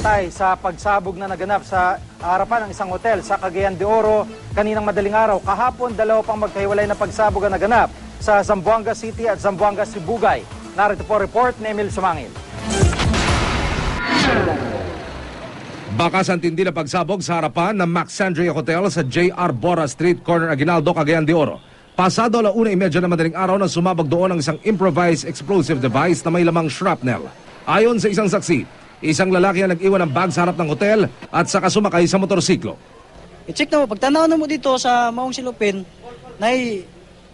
patay sa pagsabog na naganap sa harapan ng isang hotel sa Cagayan de Oro kaninang madaling araw. Kahapon, dalawa pang magkahiwalay na pagsabog ang naganap sa Zamboanga City at Zamboanga Sibugay. Narito po report ni Emil Sumangil. Bakas ang tindi na pagsabog sa harapan ng Maxandria Hotel sa JR Bora Street, corner Aguinaldo, Cagayan de Oro. Pasado ala una imedya na madaling araw na sumabog doon ang isang improvised explosive device na may lamang shrapnel. Ayon sa isang saksi, isang lalaki ang nag-iwan ng bag sa harap ng hotel at saka sumakay sa motorsiklo. I-check na mo, pagtanaw na mo dito sa Maong Silupin, nay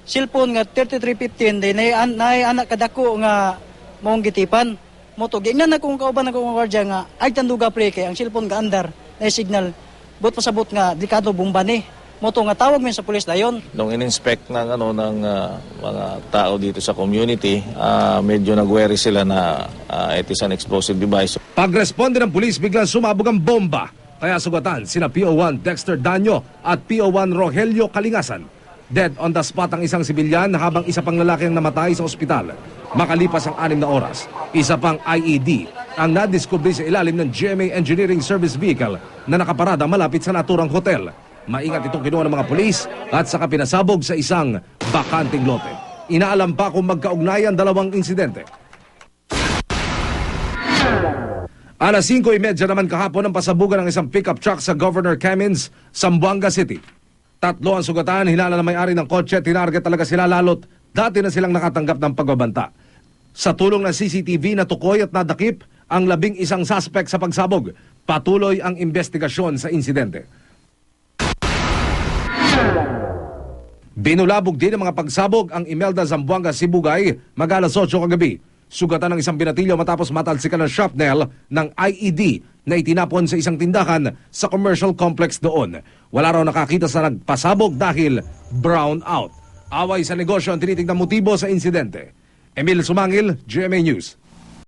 cellphone nga 3315, day nay, an, nay anak kadako nga maong gitipan. Moto, gingnan na kung kauban na kong wardya nga, ay tanduga pre kay ang cellphone nga andar, nay signal, bot pasabot nga, delikado bomba ni. Moto nga tawag min sa pulis dayon. Nung in-inspect ng ano ng ah, mga tao dito sa community, ah, medyo nag-worry sila na ah, it is an explosive device. Pagresponde ng pulis, biglang sumabog ang bomba. Kaya sugatan sina PO1 Dexter Danyo at PO1 Rogelio Kalingasan. Dead on the spot ang isang sibilyan habang isa pang lalaki ang namatay sa ospital. Makalipas ang anim na oras, isa pang IED ang nadiskubre sa ilalim ng GMA Engineering Service Vehicle na nakaparada malapit sa naturang hotel. Maingat itong kinuha ng mga pulis at saka pinasabog sa isang bakanting lote. Inaalam pa kung magkaugnayan dalawang insidente. Alas 5.30 naman kahapon ang pasabugan ng isang pickup truck sa Governor Cummins, Zamboanga City. Tatlo ang sugatan, hinala na may-ari ng kotse, tinarget talaga sila lalot. Dati na silang nakatanggap ng pagbabanta. Sa tulong ng CCTV, natukoy at nadakip ang labing isang suspect sa pagsabog. Patuloy ang investigasyon sa insidente. Binulabog din ng mga pagsabog ang Imelda Zamboanga Sibugay mag-alas 8 kagabi. Sugatan ng isang binatilyo matapos matalsikan ng shrapnel ng IED na itinapon sa isang tindahan sa commercial complex doon. Wala raw nakakita sa nagpasabog dahil brown out. Away sa negosyo ang tinitingnan motibo sa insidente. Emil Sumangil, GMA News.